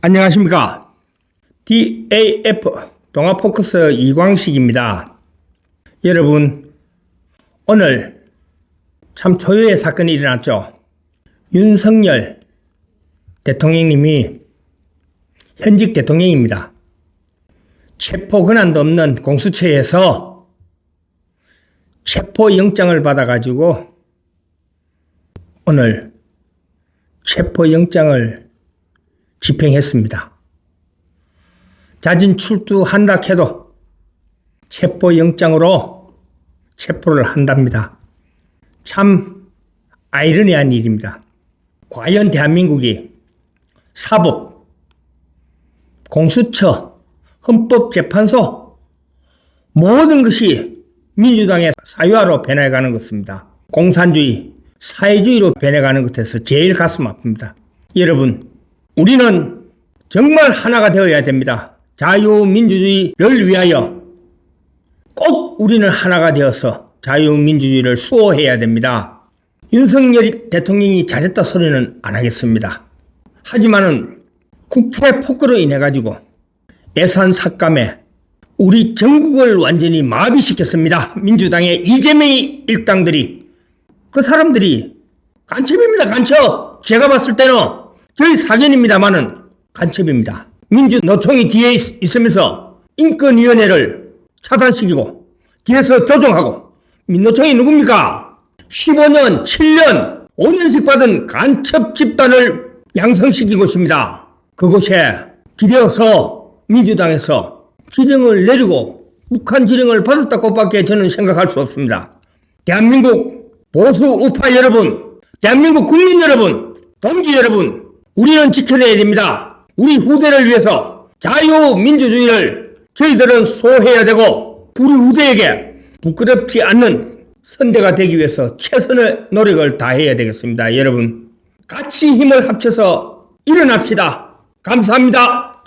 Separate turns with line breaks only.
안녕하십니까. DAF 동아포커스 이광식입니다. 여러분, 오늘 참 초유의 사건이 일어났죠. 윤석열 대통령님이 현직 대통령입니다. 체포 권한도 없는 공수처에서 체포 영장을 받아가지고 오늘 체포 영장을 집행했습니다. 자진 출두한다 해도 체포 영장으로 체포를 한답니다. 참 아이러니한 일입니다. 과연 대한민국이 사법, 공수처, 헌법재판소 모든 것이 민주당의 사유화로 변해가는 것입니다. 공산주의, 사회주의로 변해가는 것에서 제일 가슴 아픕니다. 여러분, 우리는 정말 하나가 되어야 됩니다. 자유민주주의를 위하여 꼭 우리는 하나가 되어서 자유민주주의를 수호해야 됩니다. 윤석열 대통령이 잘했다 소리는 안 하겠습니다. 하지만은 국회 폭거로 인해 가지고 예산 삭감에 우리 전국을 완전히 마비시켰습니다. 민주당의 이재명이 일당들이 그 사람들이 간첩입니다. 간첩. 제가 봤을 때는 저희 사견입니다만은 간첩입니다. 민주노총이 뒤에 있- 있으면서 인권위원회를 차단시키고 뒤에서 조종하고 민노총이 누굽니까? 15년, 7년, 5년씩 받은 간첩 집단을 양성시키고 있습니다. 그곳에 기대어서 민주당에서 지령을 내리고 북한 지령을 받았다고 밖에 저는 생각할 수 없습니다. 대한민국 보수 우파 여러분, 대한민국 국민 여러분, 동지 여러분, 우리는 지켜내야 됩니다. 우리 후대를 위해서 자유민주주의를 저희들은 소해야 되고 우리 후대에게 부끄럽지 않는 선대가 되기 위해서 최선의 노력을 다해야 되겠습니다. 여러분, 같이 힘을 합쳐서 일어납시다. 감사합니다.